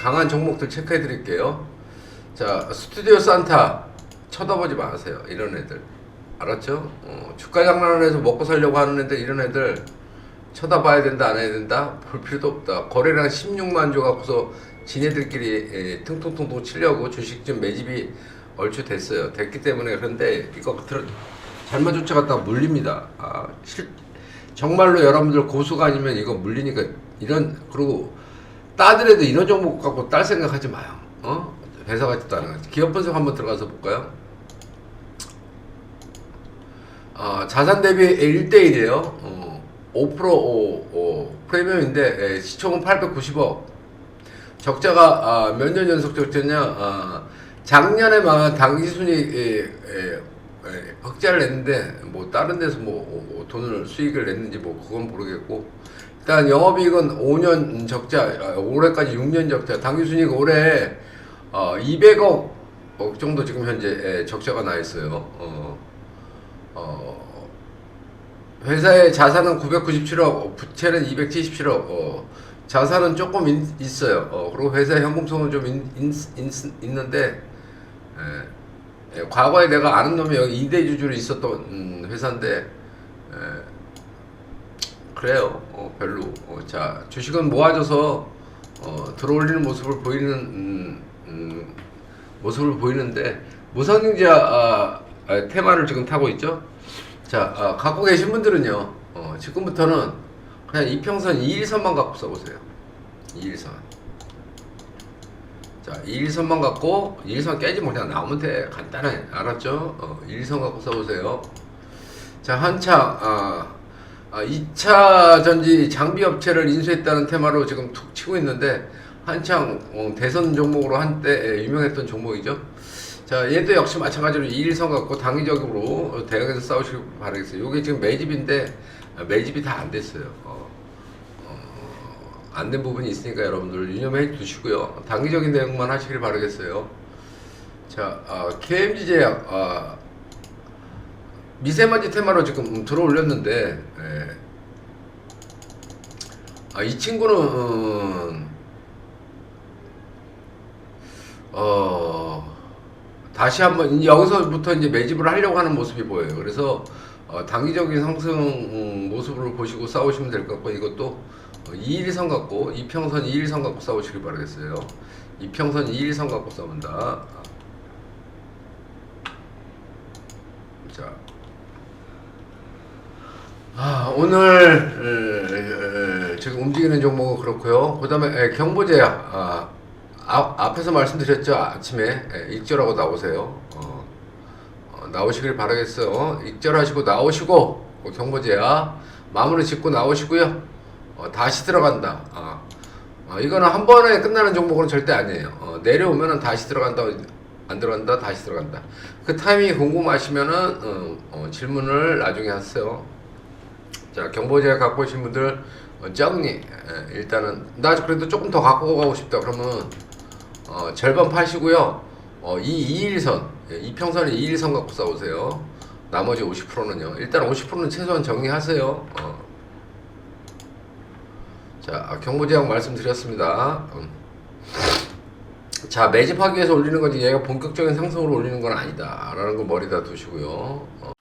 강한 종목들 체크해 드릴게요. 자, 스튜디오 산타 쳐다보지 마세요. 이런 애들. 알았죠? 어, 주가 장난을 해서 먹고 살려고 하는 애들, 이런 애들 쳐다봐야 된다, 안 해야 된다? 볼 필요도 없다. 거래량 16만 조 갖고서 지네들끼리 예, 퉁퉁퉁퉁 치려고 주식 좀 매집이 얼추 됐어요. 됐기 때문에 그런데 이거 들어, 잘못 쫓아갔다가 물립니다. 아, 실, 정말로 여러분들 고수가 아니면 이거 물리니까 이런, 그리고 따더라도 이런 종목 갖고 딸 생각하지 마요. 어? 회사 같지도 거. 기업 분석 한번 들어가서 볼까요? 어, 자산 대비 1대1이에요. 어, 5% 어, 어, 프리미엄인데 예, 시총은 890억. 적자가 아, 몇년 연속 적자냐? 아, 작년에만 당기순이 예, 예, 예, 흑자를 냈는데 뭐 다른 데서 뭐 어, 어, 돈을 수익을 냈는지 뭐 그건 모르겠고 일단 영업이익은 5년 적자, 아, 올해까지 6년 적자. 당기순이익 올해 어, 200억 어, 정도 지금 현재 예, 적자가 나 있어요. 어, 어, 회사의 자산은 997억, 부채는 277억. 어, 자산은 조금 있, 있어요. 어, 그리고 회사의 현금성은 좀 있, 있, 있, 있는데 예, 예, 과거에 내가 아는 놈이 여기 2대 주주로 있었던 음, 회사인데 예, 그래요. 어, 별로. 어, 자 주식은 모아져서 어, 들어올리는 모습을 보이는 음, 음, 모습을 보이는데 무상증자 아, 아, 테마를 지금 타고 있죠. 자 아, 갖고 계신 분들은요. 어, 지금부터는 그냥 이평선 2일선만 갖고 써보세요. 2일선. 자, 2일선만 갖고 2일선 깨지면 그냥 나오면 돼. 간단해. 알았죠? 어, 2일선 갖고 써보세요. 자, 한창 아, 아, 2차 전지 장비 업체를 인수했다는 테마로 지금 툭 치고 있는데 한창 어, 대선 종목으로 한때 유명했던 종목이죠. 자, 얘도 역시 마찬가지로 2일선 갖고 당위적으로 대응해서 싸우시길 바라겠어요. 이게 지금 매집인데 아, 매집이 다 안 됐어요. 어, 안 된 부분이 있으니까 여러분들 유념해 두시고요. 단기적인 대응만 하시길 바라겠어요. 자, 아, KMG 제약 아, 미세먼지 테마로 지금 들어 올렸는데 예. 아, 이 친구는 음, 어, 다시 한번 여기서부터 이제 매집을 하려고 하는 모습이 보여요. 그래서 어, 단기적인 상승 음, 모습을 보시고 싸우시면 될 것 같고 이것도 어, 2일선 갖고 이평선 2일선 갖고 싸우시길 바라겠어요. 이평선 2일선 갖고 싸운다. 자, 아, 오늘 지금 움직이는 종목은 그렇고요. 그다음에 경보제약 아, 아, 앞에서 말씀드렸죠 아침에 에, 익절하고 나오세요. 어, 어, 나오시길 바라겠어요. 익절하시고 나오시고 어, 경보제약 마무리 짓고 나오시고요. 어, 다시 들어간다. 아, 어, 이거는 한 번에 끝나는 종목은 절대 아니에요. 어, 내려오면은 다시 들어간다. 안 들어간다. 다시 들어간다. 그 타이밍이 궁금하시면은 어, 어, 질문을 나중에 하세요. 자 경보제약 갖고 오신 분들 어, 정리 에, 일단은 나 그래도 조금 더 갖고 가고 싶다 그러면 어, 절반 파시고요 어, 이 2일선 예, 이 평선에 2일선 갖고 싸우세요 나머지 50%는요 일단 50%는 최소한 정리하세요 어. 자 아, 경보제약 말씀드렸습니다 음. 자 매집하기 위해서 올리는 거지 얘가 본격적인 상승으로 올리는 건 아니다 라는 거 머리다 두시고요 어.